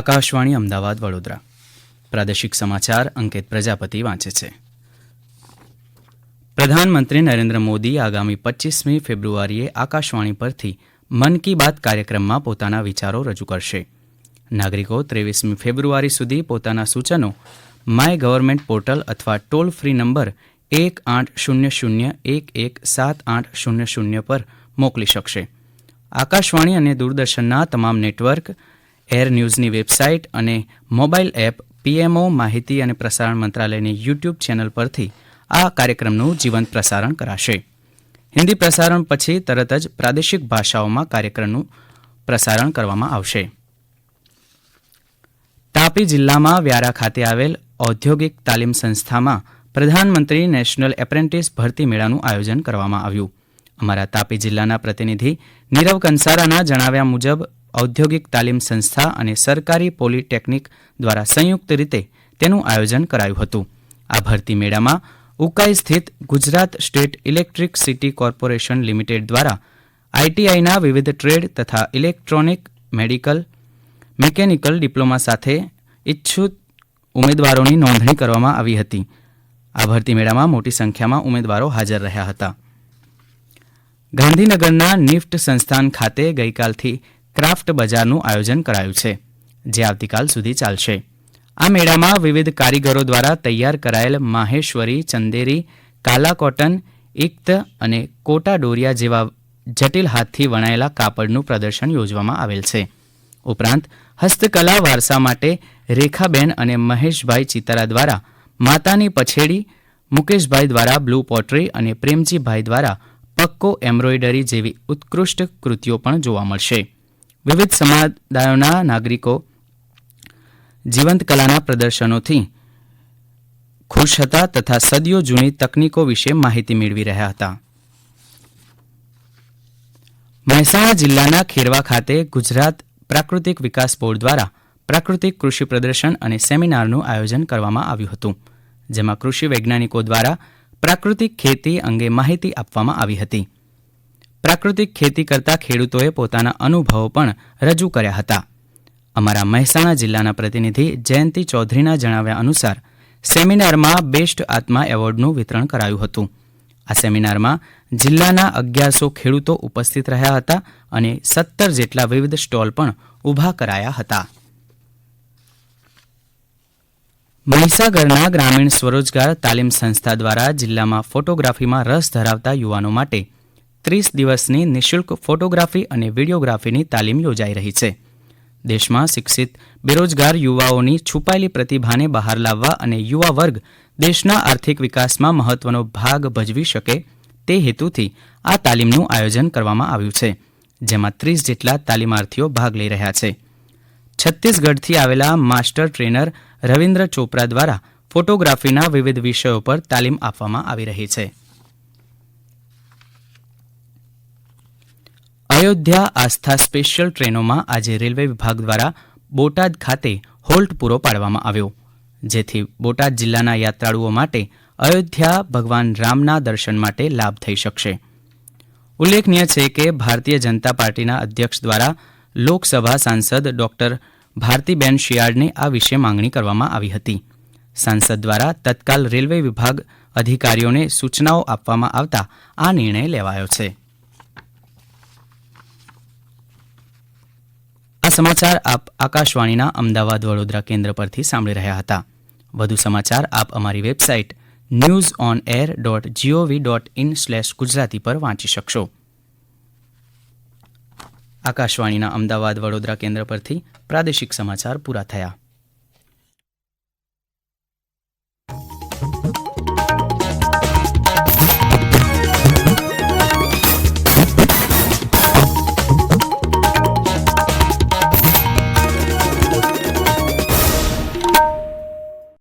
આકાશવાણી અમદાવાદ વડોદરા. પ્રાદેશિક સમાચાર અંકિત પ્રજાપતિ વાંચે છે. પ્રધાનમંત્રી નરેન્દ્ર મોદી આગામી પચ્ચીસમી ફેબ્રુઆરીએ આકાશવાણી પરથી મન કી બાત કાર્યક્રમમાં પોતાના વિચારો રજૂ કરશે. નાગરિકો ત્રેવીસમી ફેબ્રુઆરી સુધી પોતાના સૂચનો માય ગવર્મેન્ટ પોર્ટલ અથવા ટોલ ફ્રી નંબર એક આઠ શૂન્ય શૂન્ય એક એક સાત આઠ શૂન્ય શૂન્ય પર મોકલી શકશે. આકાશવાણી અને દૂરદર્શનના તમામ નેટવર્ક એર ન્યૂઝની વેબસાઇટ અને મોબાઈલ એપ પીએમઓ માહિતી અને પ્રસારણ મંત્રાલયની યુટ્યુબ ચેનલ પરથી આ કાર્યક્રમનું જીવંત પ્રસારણ કરાશે. હિન્દી પ્રસારણ પછી તરત જ પ્રાદેશિક ભાષાઓમાં કાર્યક્રમનું પ્રસારણ કરવામાં આવશે. તાપી જિલ્લામાં વ્યારા ખાતે આવેલ ઔદ્યોગિક તાલીમ સંસ્થામાં પ્રધાનમંત્રી નેશનલ એપ્રેન્ટિસ ભરતી મેળાનું આયોજન કરવામાં આવ્યું. અમારા તાપી જિલ્લાના પ્રતિનિધિ નીરવ કંસારાના જણાવ્યા મુજબ ઔદ્યોગિક તાલીમ સંસ્થા અને સરકારી પોલિટેકનિક દ્વારા સંયુક્ત રીતે તેનું આયોજન કરાયું હતું. આ ભરતી મેળામાં ઉકાઈ સ્થિત Gujarat state electricity corporation limited દ્વારા આઈટીઆઈના વિવિધ ટ્રેડ તથા ઇલેક્ટ્રોનિક, મેડિકલ, મિકેનિકલ ડિપ્લોમા સાથે ઇચ્છુક ઉમેદવારોની નોંધણી કરવામાં આવી હતી. આ ભરતી મેળામાં મોટી સંખ્યામાં ઉમેદવારો હાજર રહ્યા હતા. ગાંધીનગરના નિફ્ટ સંસ્થાન ખાતે ગઈકાલથી ક્રાફ્ટ બજારનું આયોજન કરાયું છે, જે આવતીકાલ સુધી ચાલશે. આ મેળામાં વિવિધ કારીગરો દ્વારા તૈયાર કરાયેલ માહેશ્વરી, ચંદેરી, કાલા કોટન, ઇક્ત અને કોટા ડોરિયા જેવા જટિલ હાથથી વણાયેલા કાપડનું પ્રદર્શન યોજવામાં આવેલ છે. ઉપરાંત, હસ્તકલા વારસા માટે રેખાબેન અને મહેશભાઈ ચિતારા દ્વારા માતાની પછેડી, મુકેશભાઈ દ્વારા બ્લુ પોટ્રી અને પ્રેમજીભાઈ દ્વારા પક્કો એમ્બ્રોઇડરી જેવી ઉત્કૃષ્ટ કૃતિઓ પણ જોવા મળશે. વિવિધ સમુદાયોના નાગરિકો જીવંત કલાના પ્રદર્શનોથી ખુશ હતા તથા સદીઓ જૂની તકનીકો વિશે માહિતી મેળવી રહ્યા હતા. મહેસાણા જિલ્લાના ખેરવા ખાતે ગુજરાત પ્રાકૃતિક વિકાસ બોર્ડ દ્વારા પ્રાકૃતિક કૃષિ પ્રદર્શન અને સેમિનારનું આયોજન કરવામાં આવ્યું હતું, જેમાં કૃષિ વૈજ્ઞાનિકો દ્વારા પ્રાકૃતિક ખેતી અંગે માહિતી આપવામાં આવી હતી. પ્રાકૃતિક ખેતી કરતા ખેડૂતોએ પોતાના અનુભવો પણ રજૂ કર્યા હતા. અમારા મહેસાણા જિલ્લાના પ્રતિનિધિ જયંતિ ચૌધરીના જણાવ્યા અનુસાર, સેમિનારમાં બેસ્ટ આત્મા એવોર્ડનું વિતરણ કરાયું હતું. આ સેમિનારમાં જિલ્લાના અગિયારસો ખેડૂતો ઉપસ્થિત રહ્યા હતા અને સત્તર જેટલા વિવિધ સ્ટોલ પણ ઊભા કરાયા હતા. મહીસાગરના ગ્રામીણ સ્વરોજગાર તાલીમ સંસ્થા દ્વારા જિલ્લામાં ફોટોગ્રાફીમાં રસ ધરાવતા યુવાનો માટે ત્રીસ દિવસની નિઃશુલ્ક ફોટોગ્રાફી અને વિડીયોગ્રાફીની તાલીમ યોજાઈ રહી છે. દેશમાં શિક્ષિત, બેરોજગાર યુવાઓની છુપાયેલી પ્રતિભાને બહાર લાવવા અને યુવા વર્ગ દેશના આર્થિક વિકાસમાં મહત્વનો ભાગ ભજવી શકે તે હેતુથી આ તાલીમનું આયોજન કરવામાં આવ્યું છે, જેમાં ત્રીસ જેટલા તાલીમાર્થીઓ ભાગ લઈ રહ્યા છે. છત્તીસગઢથી આવેલા માસ્ટર ટ્રેનર રવિન્દ્ર ચોપરા દ્વારા ફોટોગ્રાફીના વિવિધ વિષયો પર તાલીમ આપવામાં આવી રહી છે. અયોધ્યા આસ્થા સ્પેશિયલ ટ્રેનોમાં આજે રેલવે વિભાગ દ્વારા બોટાદ ખાતે હોલ્ટ પૂરો પાડવામાં આવ્યો. જેથી બોટાદ જિલ્લાના યાત્રાળુઓ માટે અયોધ્યા ભગવાન રામના દર્શન માટે લાભ થઈ શકશે. ઉલ્લેખનીય છે કે ભારતીય જનતા પાર્ટીના અધ્યક્ષ દ્વારા લોકસભા સાંસદ ડોક્ટર ભારતીબેન શિયાળને આ વિશે માંગણી કરવામાં આવી હતી. સાંસદ દ્વારા તત્કાલ રેલવે વિભાગ અધિકારીઓને સૂચનાઓ આપવામાં આવતા આ નિર્ણય લેવાયો છે આ સમાચાર આપ આકાશવાણીના અમદાવાદ વડોદરા કેન્દ્ર પરથી સાંભળી રહ્યા હતા. વધુ સમાચાર આપ અમારી website news on air dot G O V dot in slash Gujarati પર વાંચી શકશો. આકાશવાણીના અમદાવાદ વડોદરા કેન્દ્ર પરથી પ્રાદેશિક સમાચાર પૂરા થયા.